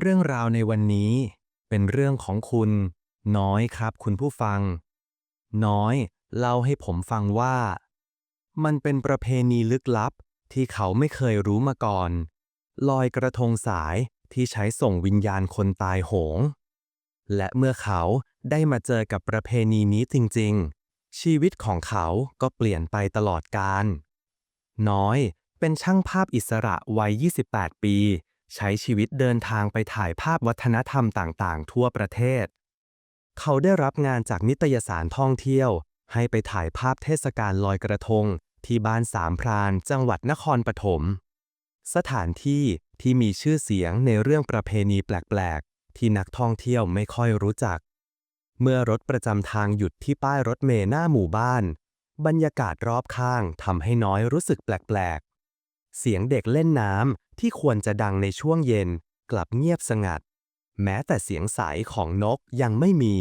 เรื่องราวในวันนี้เป็นเรื่องของคุณ น้อยครับคุณผู้ฟัง น้อยเล่าให้ผมฟังว่า มันเป็นประเพณีลึกลับที่เขาไม่เคยรู้มาก่อน ลอยกระทงสายที่ใช้ส่งวิญญาณคนตายโหง และเมื่อเขาได้มาเจอกับประเพณีนี้จริงๆ ชีวิตของเขาก็เปลี่ยนไปตลอดกาลน้อยเป็นช่างภาพอิสระวัย 28 ปี ใช้ชีวิตเดินทางไปถ่ายภาพวัฒนธรรมต่างๆ ทั่วประเทศ เขาได้รับงานจากนิตยสารท่องเที่ยว ให้ไปถ่ายภาพเทศกาลลอยกระทง ที่บ้านสามพราน จังหวัดนครปฐม สถานที่ที่มีชื่อเสียงในเรื่องประเพณีแปลก ๆ ที่นักท่องเที่ยวไม่ค่อยรู้จัก เมื่อรถประจำทางหยุดที่ป้ายรถเมล์หน้าหมู่บ้าน บรรยากาศรอบข้างทำให้น้อยรู้สึกแปลกๆ เสียงเด็กเล่นน้ำที่ควรจะดังในช่วงเย็น กลับเงียบสงัด แม้แต่เสียงสายของนกยังไม่มี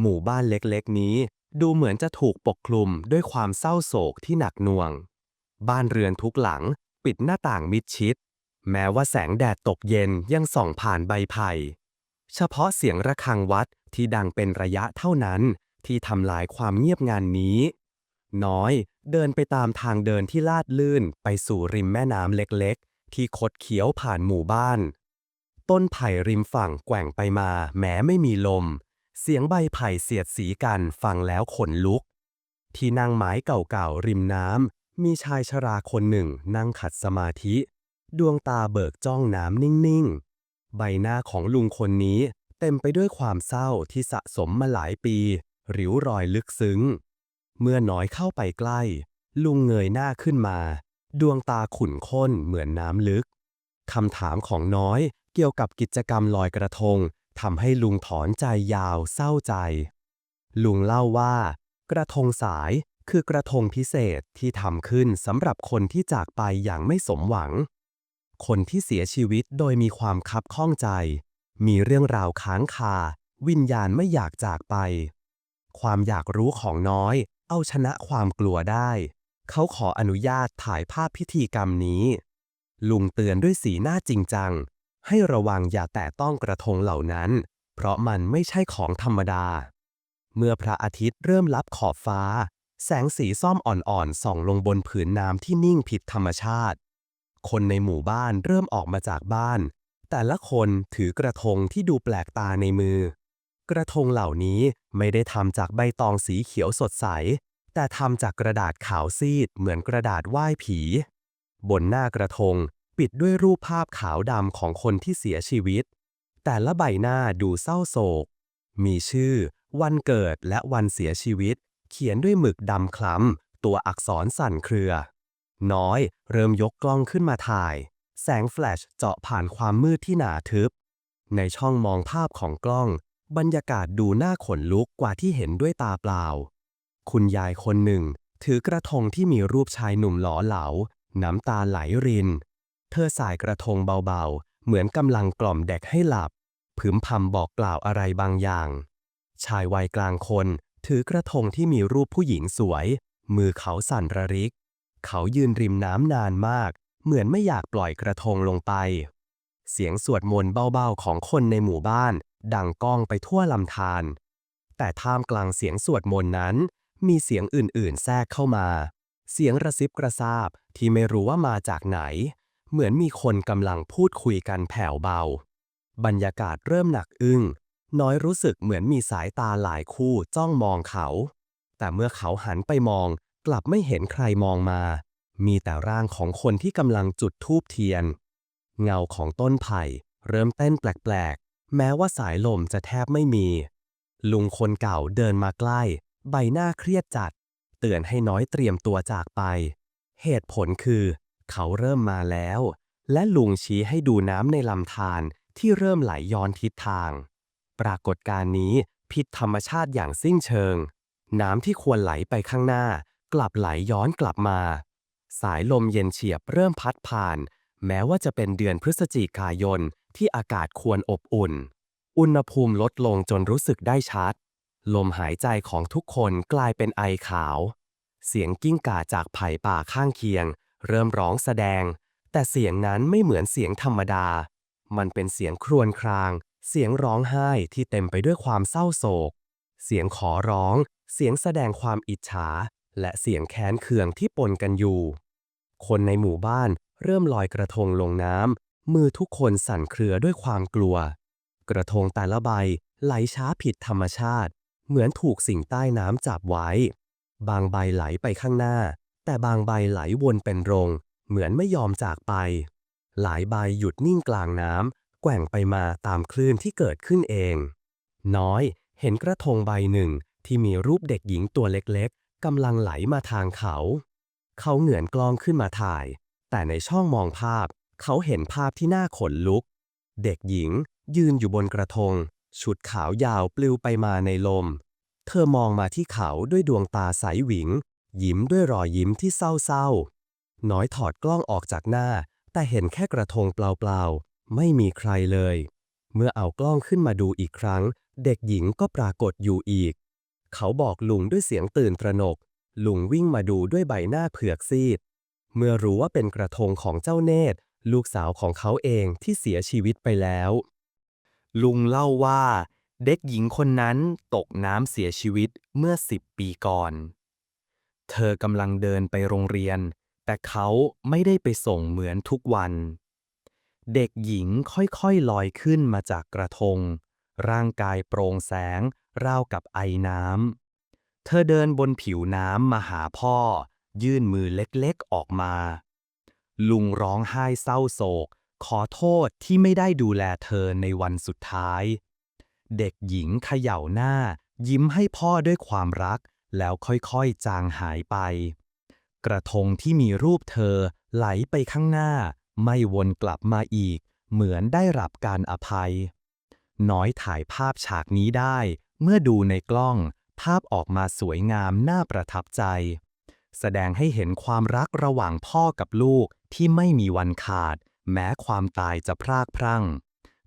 หมู่บ้านเล็กๆนี้ ดูเหมือนจะถูกปกคลุมด้วยความเศร้าโศกที่หนักหน่วง บ้านเรือนทุกหลังปิดหน้าต่างมิดชิด แม้ว่าแสงแดดตกเย็นยังส่องผ่านใบไผ่เฉพาะเสียงระฆังวัดที่ดังเป็นระยะเท่านั้น ที่ทำลายความเงียบงันนี้ น้อย เดินไปตามทางเดินที่ลาดลื่นไปสู่ริมแม่น้ำเล็กๆ ที่คดเคี้ยวผ่านหมู่บ้าน ต้นไผ่ริมฝั่งแกว่งไปมา แม้ไม่มีลม เสียงใบไผ่เสียดสีกันฟังแล้วขนลุก ที่นั่งไม้เก่าๆริมน้ำมีชายชราคนหนึ่งนั่งขัดสมาธิ ดวงตาเบิกจ้องน้ำนิ่งๆ ใบหน้าของลุงคนนี้เต็มไปด้วยความเศร้าที่สะสมมาหลายปี ริ้วรอยลึกซึ้ง เมื่อน้อยเข้าไปใกล้ ลุงเงยหน้าขึ้นมา ดวงตาขุ่นข้นเหมือนน้ำลึกคำถามของน้อยเกี่ยวกับกิจกรรมลอยกระทงทำให้ลุงถอนใจยาวเศร้าใจ ลุงเล่าว่า กระทงสายคือกระทงพิเศษที่ทำขึ้นสำหรับคนที่จากไปอย่างไม่สมหวัง คนที่เสียชีวิตโดยมีความคับข้องใจ มีเรื่องราวค้างคา วิญญาณไม่อยากจากไป ความอยากรู้ของน้อย เอาชนะความกลัวได้ เขาขออนุญาตถ่ายภาพพิธีกรรมนี้ ลุงเตือนด้วยสีหน้าจริงจัง ให้ระวังอย่าแตะต้องกระทงเหล่านั้น เพราะมันไม่ใช่ของธรรมดา เมื่อพระอาทิตย์เริ่มลับขอบฟ้า แสงสีส้มอ่อนๆส่องลงบนผืนน้ำที่นิ่งผิดธรรมชาติ คนในหมู่บ้านเริ่มออกมาจากบ้าน แต่ละคนถือกระทงที่ดูแปลกตาในมือ กระทงเหล่านี้ไม่ได้ทำจากใบตองสีเขียวสดใส แต่ทำจากกระดาษขาวซีดเหมือนกระดาษไหว้ผี บนหน้ากระทงปิดด้วยรูปภาพขาวดำของคนที่เสียชีวิต แต่ละใบหน้าดูเศร้าโศก มีชื่อ วันเกิดและวันเสียชีวิต เขียนด้วยหมึกดำคล้ำตัวอักษรสั่นเครือ น้อยเริ่มยกกล้องขึ้นมาถ่าย แสงแฟลชเจาะผ่านความมืดที่หนาทึบ ในช่องมองภาพของกล้อง บรรยากาศดูน่าขนลุกกว่าที่เห็นด้วยตาเปล่า คุณยายคนหนึ่ง ถือกระทงที่มีรูปชายหนุ่มหล่อเหลา น้ำตาไหลริน เธอสายกระทงเบาๆ เหมือนกำลังกล่อมเด็กให้หลับ พึมพำบอกกล่าวอะไรบางอย่าง ชายวัยกลางคน ถือกระทงที่มีรูปผู้หญิงสวย มือเขาสั่นระริก เขายืนริมน้ำนานมาก เหมือนไม่อยากปล่อยกระทงลงไป เสียงสวดมนต์เบาๆของคนในหมู่บ้าน ดังก้องไปทั่วลำธารแต่ท่ามกลางเสียงสวดมนต์นั้น มีเสียงอื่นๆ แทรกเข้ามา เสียงระซิบกระซาบที่ไม่รู้ว่ามาจากไหน เหมือนมีคนกำลังพูดคุยกันแผ่วเบา บรรยากาศเริ่มหนักอึ้ง น้อยรู้สึกเหมือนมีสายตาหลายคู่จ้องมองเขา แต่เมื่อเขาหันไปมอง กลับไม่เห็นใครมองมา มีแต่ร่างของคนที่กำลังจุดธูปเทียน เงาของต้นไผ่เริ่มเต้นแปลกๆ แม้ว่าสายลมจะแทบไม่มี ลุงคนเก่าเดินมาใกล้ ใบหน้าเครียดจัด เตือนให้น้อยเตรียมตัวจากไป เหตุผลคือ เขาเริ่มมาแล้ว และลุงชี้ให้ดูน้ำในลำธารที่เริ่มไหลย้อนทิศทาง ปรากฏการณ์นี้ผิดธรรมชาติอย่างสิ้นเชิง น้ำที่ควรไหลไปข้างหน้า กลับไหลย้อนกลับมา สายลมเย็นเฉียบเริ่มพัดผ่าน แม้ว่าจะเป็นเดือนพฤศจิกายน ที่อากาศควรอบอุ่น อุณหภูมิลดลงจนรู้สึกได้ชัด ลมหายใจของทุกคนกลายเป็นไอขาว เสียงกิ้งก่าจากไผ่ป่าข้างเคียง เริ่มร้องแสดง แต่เสียงนั้นไม่เหมือนเสียงธรรมดา มันเป็นเสียงครวญคราง เสียงร้องไห้ที่เต็มไปด้วยความเศร้าโศก เสียงขอร้อง เสียงแสดงความอิจฉา และเสียงแค้นเคืองที่ปนกันอยู่ คนในหมู่บ้านเริ่มลอยกระทงลงน้ำ มือทุกคนสั่นเครือด้วยความกลัว กระทงแต่ละใบไหลช้าผิดธรรมชาติ เหมือนถูกสิ่งใต้น้ำจับไว้ บางใบไหลไปข้างหน้า แต่บางใบไหลวนเป็นรง เหมือนไม่ยอมจากไป หลายใบหยุดนิ่งกลางน้ำแกว่งไปมาตามคลื่นที่เกิดขึ้นเอง น้อยเห็นกระทงใบหนึ่งที่มีรูปเด็กหญิงตัวเล็กๆกำลังไหลมาทางเขา เขาเหงือนกล้องขึ้นมาถ่าย แต่ในช่องมองภาพ เขาเห็นภาพที่น่าขนลุก เด็กหญิง ยืนอยู่บนกระทง ชุดขาวยาวปลิวไปมาในลม เธอมองมาที่เขาด้วยดวงตาใสหวิง ยิ้มด้วยรอยยิ้มที่เศร้าๆ น้อยถอดกล้องออกจากหน้า แต่เห็นแค่กระทงเปล่าๆ ไม่มีใครเลย เมื่อเอากล้องขึ้นมาดูอีกครั้ง เด็กหญิงก็ปรากฏอยู่อีก เขาบอกลุงด้วยเสียงตื่นตระหนก ลุงวิ่งมาดูด้วยใบหน้าเผือกซีด เมื่อรู้ว่าเป็นกระทงของเจ้าเนตร ลูกสาวของเขาเองที่เสียชีวิตไปแล้ว ลุงเล่าว่า เด็กหญิงคนนั้นตกน้ำเสียชีวิตเมื่อสิบปีก่อน เธอกำลังเดินไปโรงเรียน แต่เขาไม่ได้ไปส่งเหมือนทุกวัน เด็กหญิงค่อยๆลอยขึ้นมาจากกระทง ร่างกายโปร่งแสงราวกับไอน้ำ เธอเดินบนผิวน้ำมาหาพ่อ ยื่นมือเล็กๆออกมา ลุงร้องไห้เศร้าโศก ขอโทษที่ไม่ได้ดูแลเธอในวันสุดท้าย เด็กหญิงเขย่าหน้า ยิ้มให้พ่อด้วยความรัก แล้วค่อยๆจางหายไป กระทงที่มีรูปเธอไหลไปข้างหน้า ไม่วนกลับมาอีก เหมือนได้รับการอภัย น้อยถ่ายภาพฉากนี้ได้ เมื่อดูในกล้อง ภาพออกมาสวยงามน่าประทับใจ แสดงให้เห็นความรักระหว่างพ่อกับลูกที่ไม่มีวันขาด แม้ความตายจะพรากพรั่ง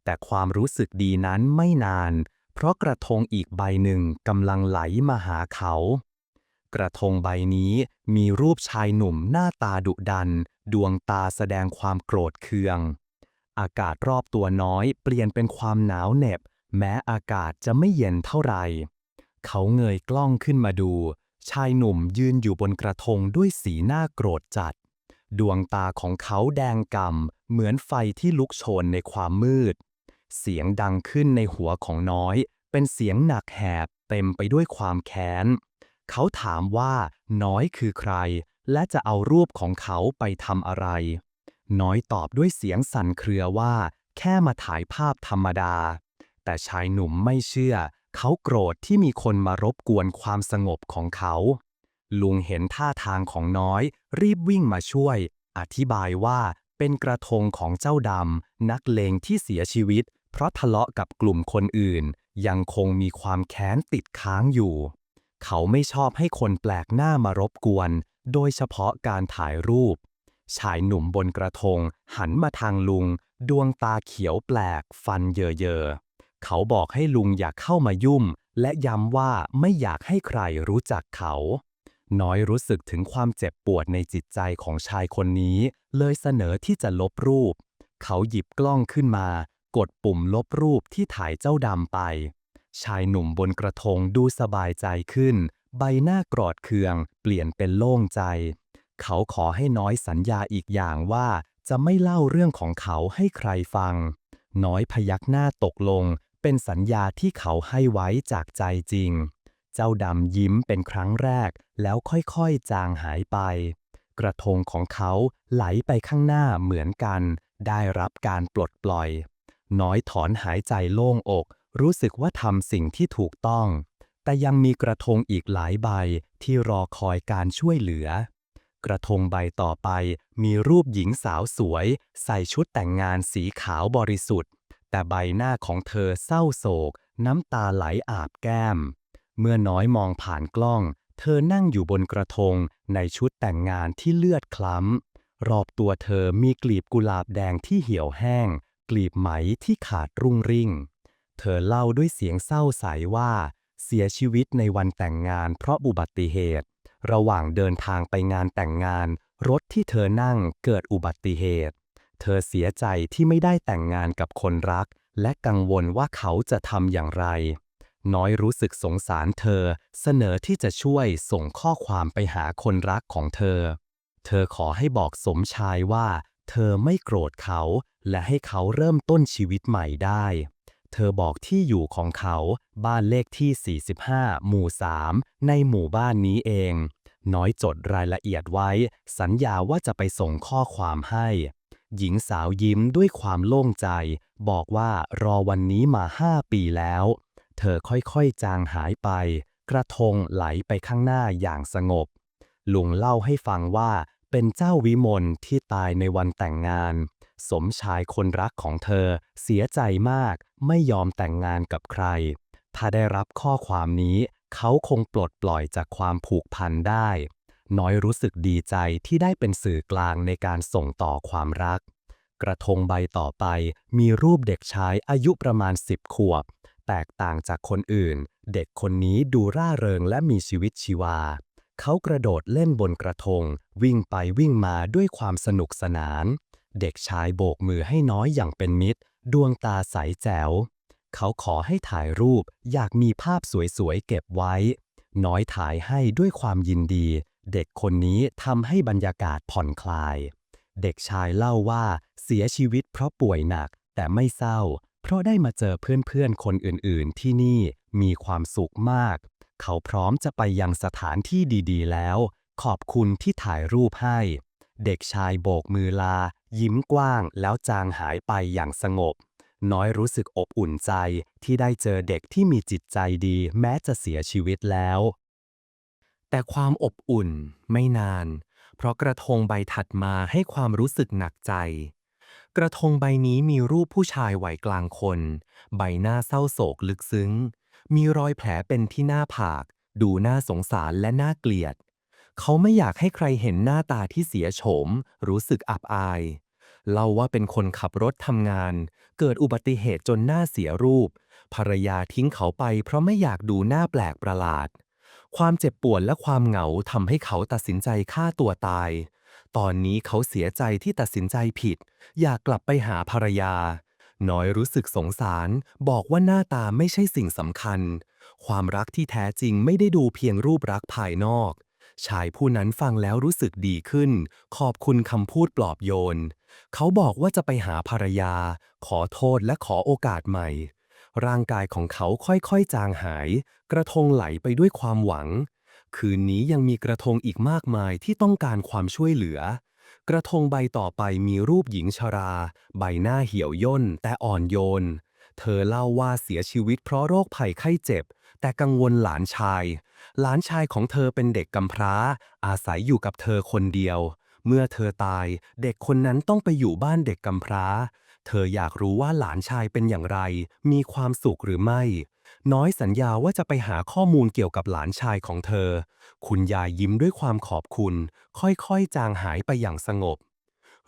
แต่ความรู้สึกดีนั้นไม่นาน เพราะกระทงอีกใบหนึ่งกำลังไหลมาหาเขา กระทงใบนี้มีรูปชายหนุ่มหน้าตาดุดัน ดวงตาแสดงความโกรธเคือง อากาศรอบตัวน้อยเปลี่ยนเป็นความหนาวเหน็บ แม้อากาศจะไม่เย็นเท่าไหร่เขาเงยกล้องขึ้นมาดู ชายหนุ่มยืนอยู่บนกระทงด้วยสีหน้าโกรธจัด ดวงตาของเขาแดงก่ำเหมือนไฟที่ลุกโชนในความมืด เสียงดังขึ้นในหัวของน้อย เป็นเสียงหนักแหบเต็มไปด้วยความแค้น เขาถามว่าน้อยคือใคร และจะเอารูปของเขาไปทำอะไร น้อยตอบด้วยเสียงสั่นเครือว่า แค่มาถ่ายภาพธรรมดา แต่ชายหนุ่มไม่เชื่อ เขาโกรธที่มีคนมารบกวนความสงบของเขา ลุงเห็นท่าทางของน้อย รีบวิ่งมาช่วย อธิบายว่าเป็นกระทงของเจ้าดำ นักเลงที่เสียชีวิต เพราะทะเลาะกับกลุ่มคนอื่น ยังคงมีความแค้นติดค้างอยู่ เขาไม่ชอบให้คนแปลกหน้ามารบกวน โดยเฉพาะการถ่ายรูป ชายหนุ่มบนกระทง หันมาทางลุง ดวงตาเขียวแปลก ฟันเยอๆ เขาบอกให้ลุงอย่าเข้ามายุ่ม และย้ำว่าไม่อยากให้ใครรู้จักเขา น้อยรู้สึกถึงความเจ็บปวดในจิตใจของชายคนนี้ เลยเสนอที่จะลบรูป เขาหยิบกล้องขึ้นมา กดปุ่มลบรูปที่ถ่ายเจ้าดำไป ชายหนุ่มบนกระทงดูสบายใจขึ้น ใบหน้ากรอดเคือง เปลี่ยนเป็นโล่งใจ เขาขอให้น้อยสัญญาอีกอย่างว่าจะไม่เล่าเรื่องของเขาให้ใครฟัง น้อยพยักหน้าตกลง เป็นสัญญาที่เขาให้ไว้จากใจจริง เจ้าดำยิ้มเป็นครั้งแรกแล้วค่อยๆจางหายไป กระทงของเขาไหลไปข้างหน้าเหมือนกัน ได้รับการปลดปล่อย น้อยถอนหายใจโล่งอก รู้สึกว่าทำสิ่งที่ถูกต้อง แต่ยังมีกระทงอีกหลายใบที่รอคอยการช่วยเหลือกระทงใบต่อไปมีรูปหญิงสาวสวย ใส่ชุดแต่งงานสีขาวบริสุทธิ์ แต่ใบหน้าของเธอเศร้าโศก น้ำตาไหลอาบแก้ม เมื่อน้อยมองผ่านกล้อง เธอนั่งอยู่บนกระทง ในชุดแต่งงานที่เลือดคล้ำ รอบตัวเธอมีกลีบกุหลาบแดงที่เหี่ยวแห้ง กลีบไหมที่ขาดรุ่งริ่ง เธอเล่าด้วยเสียงเศร้าใสว่า เสียชีวิตในวันแต่งงานเพราะอุบัติเหตุ ระหว่างเดินทางไปงานแต่งงาน รถที่เธอนั่งเกิดอุบัติเหตุ เธอเสียใจที่ไม่ได้แต่งงานกับคนรัก และกังวลว่าเขาจะทำอย่างไร น้อยรู้สึกสงสารเธอ เสนอที่จะช่วยส่งข้อความไปหาคนรักของเธอ เธอขอให้บอกสมชายว่า เธอไม่โกรธเขา และให้เขาเริ่มต้นชีวิตใหม่ได้ เธอบอกที่อยู่ของเขา บ้านเลขที่ 45 หมู่ 3 ในหมู่บ้านนี้เอง น้อยจดรายละเอียดไว้ สัญญาว่าจะไปส่งข้อความให้ หญิงสาวยิ้มด้วยความโล่งใจ บอกว่ารอวันนี้มาห้าปีแล้ว เธอค่อยๆจางหายไป กระทงไหลไปข้างหน้าอย่างสงบ ลุงเล่าให้ฟังว่าเป็นเจ้าวิมลที่ตายในวันแต่งงาน สมชายคนรักของเธอเสียใจมากไม่ยอมแต่งงานกับใคร ถ้าได้รับข้อความนี้ เขาคงปลดปล่อยจากความผูกพันได้ น้อยรู้สึกดีใจที่ได้เป็นสื่อกลางในการส่งต่อความรัก กระทงใบต่อไปมีรูปเด็กชายอายุประมาณ 10 ขวบ แตกต่างจากคนอื่น เด็กคนนี้ดูร่าเริงและมีชีวิตชีวา เขากระโดดเล่นบนกระทง วิ่งไปวิ่งมาด้วยความสนุกสนาน เด็กชายโบกมือให้น้อยอย่างเป็นมิตร ดวงตาใสแจ๋ว เขาขอให้ถ่ายรูปอยากมีภาพสวยๆเก็บไว้ น้อยถ่ายให้ด้วยความยินดี เด็กคนนี้ทำให้บรรยากาศผ่อนคลาย เด็กชายเล่าว่าเสียชีวิตเพราะป่วยหนักแต่ไม่เศร้า เพราะได้มาเจอเพื่อนๆ คนอื่นๆ ที่นี่มีความสุขมาก เขาพร้อมจะไปยังสถานที่ดีๆ แล้ว ขอบคุณที่ถ่ายรูปให้ เด็กชายโบกมือลา ยิ้มกว้างแล้วจางหายไปอย่างสงบ น้อยรู้สึกอบอุ่นใจที่ได้เจอเด็กที่มีจิตใจดีแม้จะเสียชีวิตแล้ว แต่ความอบอุ่นไม่นาน เพราะกระทงใบถัดมาให้ความรู้สึกหนักใจ กระทงใบนี้มีรูปผู้ชายวัยกลางคน ใบหน้าเศร้าโศกลึกซึ้ง มีรอยแผลเป็นที่หน้าผาก ดูน่าสงสารและน่าเกลียด เขาไม่อยากให้ใครเห็นหน้าตาที่เสียโฉม รู้สึกอับอาย เล่าว่าเป็นคนขับรถทำงาน เกิดอุบัติเหตุจนหน้าเสียรูป ภรรยาทิ้งเขาไปเพราะไม่อยากดูหน้าแปลกประหลาด ความเจ็บปวดและความเหงาทำให้เขาตัดสินใจฆ่าตัวตาย ตอนนี้เขาเสียใจที่ตัดสินใจผิด อยากกลับไปหาภรรยา น้อยรู้สึกสงสาร บอกว่าหน้าตาไม่ใช่สิ่งสำคัญ ความรักที่แท้จริงไม่ได้ดูเพียงรูปรักษณ์ภายนอก ชายผู้นั้นฟังแล้วรู้สึกดีขึ้น ขอบคุณคำพูดปลอบโยน เขาบอกว่าจะไปหาภรรยา ขอโทษและขอโอกาสใหม่ ร่างกายของเขาค่อยๆจางหาย กระทงไหลไปด้วยความหวัง คืนนี้ยังมีกระทงอีกมากมายที่ต้องการความช่วยเหลือ กระทงใบต่อไปมีรูปหญิงชรา ใบหน้าเหี่ยวย่นแต่อ่อนโยน เธอเล่าว่าเสียชีวิตเพราะโรคภัยไข้เจ็บ แต่กังวลหลานชาย หลานชายของเธอเป็นเด็กกำพร้า อาศัยอยู่กับเธอคนเดียว เมื่อเธอตาย เด็กคนนั้นต้องไปอยู่บ้านเด็กกำพร้า เธออยากรู้ว่าหลานชายเป็นอย่างไร มีความสุขหรือไม่ น้อยสัญญาว่าจะไปหาข้อมูลเกี่ยวกับหลานชายของเธอ คุณยายยิ้มด้วยความขอบคุณ ค่อยๆ จางหายไปอย่างสงบ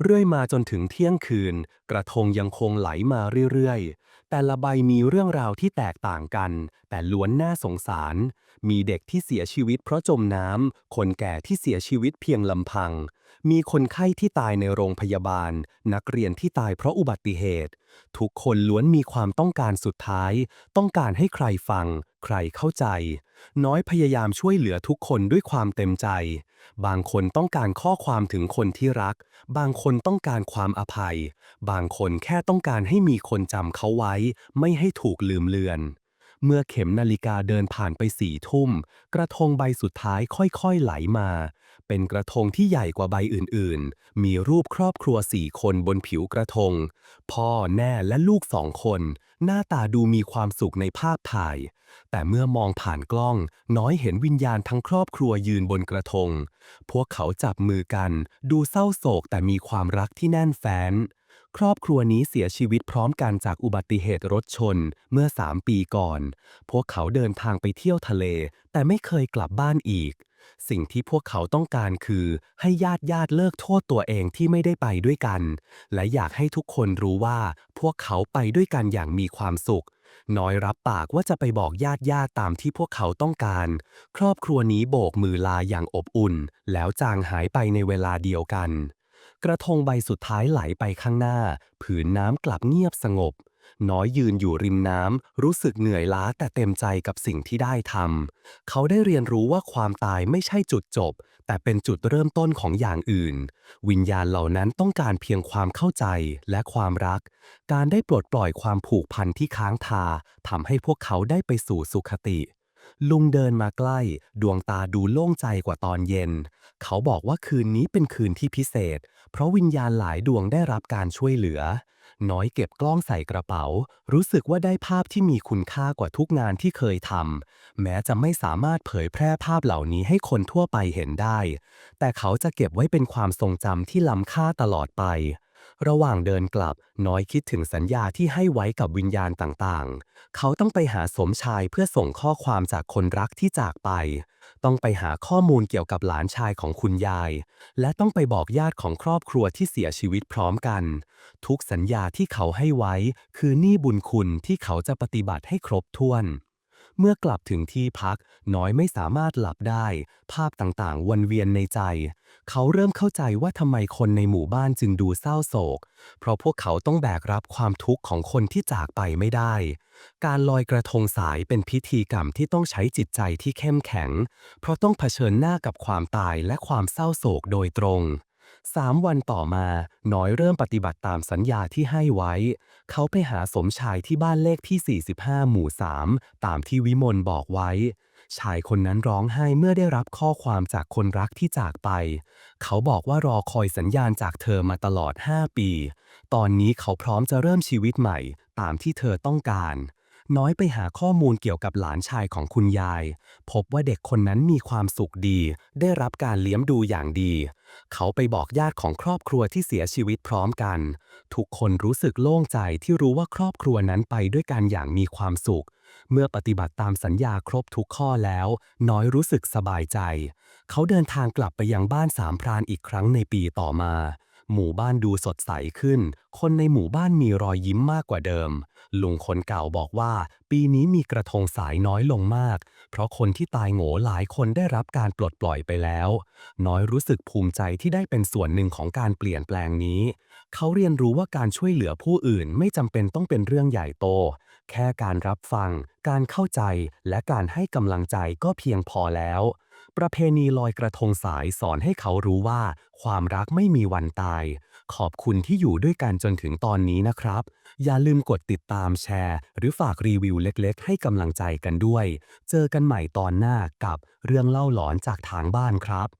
เรื่อยมาจนถึงเที่ยงคืน กระทงยังคงไหลมาเรื่อยๆ แต่ละใบมีเรื่องราวที่แตกต่างกัน แต่ล้วนน่าสงสาร มีเด็กที่เสียชีวิตเพราะจมน้ำคนแก่ที่เสียชีวิตเพียงลำพัง มีคนไข้ที่ตายในโรงพยาบาล นักเรียนที่ตายเพราะอุบัติเหตุ ทุกคนล้วนมีความต้องการสุดท้าย ต้องการให้ใครฟัง ใครเข้าใจ น้อยพยายามช่วยเหลือทุกคนด้วยความเต็มใจ บางคนต้องการข้อความถึงคนที่รัก บางคนต้องการความอภัย บางคนแค่ต้องการให้มีคนจำเขาไว้ ไม่ให้ถูกลืมเลือนเมื่อเข็มนาฬิกาเดินผ่านไปสี่ทุ่ม กระทงใบสุดท้ายค่อยๆไหลมา เป็นกระทงที่ใหญ่กว่าใบอื่นๆ มีรูปครอบครัวสี่คนบนผิวกระทง พ่อแม่และลูกสองคน หน้าตาดูมีความสุขในภาพถ่าย แต่เมื่อมองผ่านกล้อง น้อยเห็นวิญญาณทั้งครอบครัวยืนบนกระทง พวกเขาจับมือกัน ดูเศร้าโศกแต่มีความรักที่แน่นแฟ้น ครอบครัวนี้เสียชีวิตพร้อมกันจากอุบัติเหตุรถชนเมื่อสามปีก่อน พวกเขาเดินทางไปเที่ยวทะเล แต่ไม่เคยกลับบ้านอีก สิ่งที่พวกเขาต้องการคือ ให้ญาติญาติเลิกโทษตัวเองที่ไม่ได้ไปด้วยกัน และอยากให้ทุกคนรู้ว่า พวกเขาไปด้วยกันอย่างมีความสุข น้อยรับปากว่าจะไปบอกญาติญาติตามที่พวกเขาต้องการ ครอบครัวนี้โบกมือลาอย่างอบอุ่น แล้วจางหายไปในเวลาเดียวกัน กระทงใบสุดท้ายไหลไปข้างหน้า ผืนน้ำกลับเงียบสงบ น้อยยืนอยู่ริมน้ำรู้สึกเหนื่อยล้าแต่เต็มใจกับสิ่งที่ได้ทำเขาได้เรียนรู้ว่าความตายไม่ใช่จุดจบ แต่เป็นจุดเริ่มต้นของอย่างอื่น วิญญาณเหล่านั้นต้องการเพียงความเข้าใจและความรัก การได้ปลดปล่อยความผูกพันที่ค้างคาทำให้พวกเขาได้ไปสู่สุขติ ลุงเดินมาใกล้ ดวงตาดูโล่งใจกว่าตอนเย็น เขาบอกว่าคืนนี้เป็นคืนที่พิเศษ เพราะวิญญาณหลายดวงได้รับการช่วยเหลือ น้อยเก็บกล้องใส่กระเป๋า รู้สึกว่าได้ภาพที่มีคุณค่ากว่าทุกงานที่เคยทำแม้จะไม่สามารถเผยแพร่ภาพเหล่านี้ให้คนทั่วไปเห็นได้ แต่เขาจะเก็บไว้เป็นความทรงจำที่ล้ำค่าตลอดไป ระหว่างเดินกลับน้อยคิดถึงสัญญาที่ให้ไว้กับวิญญาณต่างๆ เขาต้องไปหาสมชายเพื่อส่งข้อความจากคนรักที่จากไป ต้องไปหาข้อมูลเกี่ยวกับหลานชายของคุณยาย และต้องไปบอกญาติของครอบครัวที่เสียชีวิตพร้อมกัน ทุกสัญญาที่เขาให้ไว้ คือหนี้บุญคุณที่เขาจะปฏิบัติให้ครบถ้วน เมื่อกลับถึงที่พัก น้อยไม่สามารถหลับได้ ภาพต่างๆ วนเวียนในใจ เขาเริ่มเข้าใจว่าทำไมคนในหมู่บ้านจึงดูเศร้าโศก เพราะพวกเขาต้องแบกรับความทุกข์ของคนที่จากไปไม่ได้ การลอยกระทงสายเป็นพิธีกรรมที่ต้องใช้จิตใจที่เข้มแข็ง เพราะต้องเผชิญหน้ากับความตายและความเศร้าโศกโดยตรง สามวันต่อมาน้อยเริ่มปฏิบัติตามสัญญาที่ให้ไว้ เขาไปหาสมชายที่บ้านเลขที่ 45 หมู่ 3 ตามที่วิมลบอกไว้ ชายคนนั้นร้องไห้เมื่อได้รับข้อความจากคนรักที่จากไป เขาบอกว่ารอคอยสัญญาณจากเธอมาตลอด 5 ปี ตอนนี้เขาพร้อมจะเริ่มชีวิตใหม่ ตามที่เธอต้องการ น้อยไปหาข้อมูลเกี่ยวกับหลานชายของคุณยาย พบว่าเด็กคนนั้นมีความสุขดี ได้รับการเลี้ยงดูอย่างดี เขาไปบอกญาติของครอบครัวที่เสียชีวิตพร้อมกัน ทุกคนรู้สึกโล่งใจที่รู้ว่าครอบครัวนั้นไปด้วยกันอย่างมีความสุข เมื่อปฏิบัติตามสัญญาครบทุกข้อแล้ว น้อยรู้สึกสบายใจ เขาเดินทางกลับไปยังบ้านสามพรานอีกครั้งในปีต่อมา หมู่บ้านดูสดใสขึ้น คนในหมู่บ้านมีรอยยิ้มมากกว่าเดิม ลุงคนเก่าบอกว่า ปีนี้มีกระทงสายน้อยลงมาก เพราะคนที่ตายโง่หลายคนได้รับการปลดปล่อยไปแล้ว น้อยรู้สึกภูมิใจที่ได้เป็นส่วนหนึ่งของการเปลี่ยนแปลงนี้ เขาเรียนรู้ว่าการช่วยเหลือผู้อื่นไม่จำเป็นต้องเป็นเรื่องใหญ่โต แค่การรับฟัง การเข้าใจ และการให้กำลังใจก็เพียงพอแล้ว ประเพณีลอยกระทงสายสอนให้เขารู้ว่า ความรักไม่มีวันตาย ขอบคุณที่อยู่ด้วยกันจนถึงตอนนี้นะครับ อย่าลืมกดติดตามแชร์ หรือฝากรีวิวเล็กๆ ให้กำลังใจกันด้วย เจอกันใหม่ตอนหน้ากับเรื่องเล่าหลอนจากทางบ้านครับ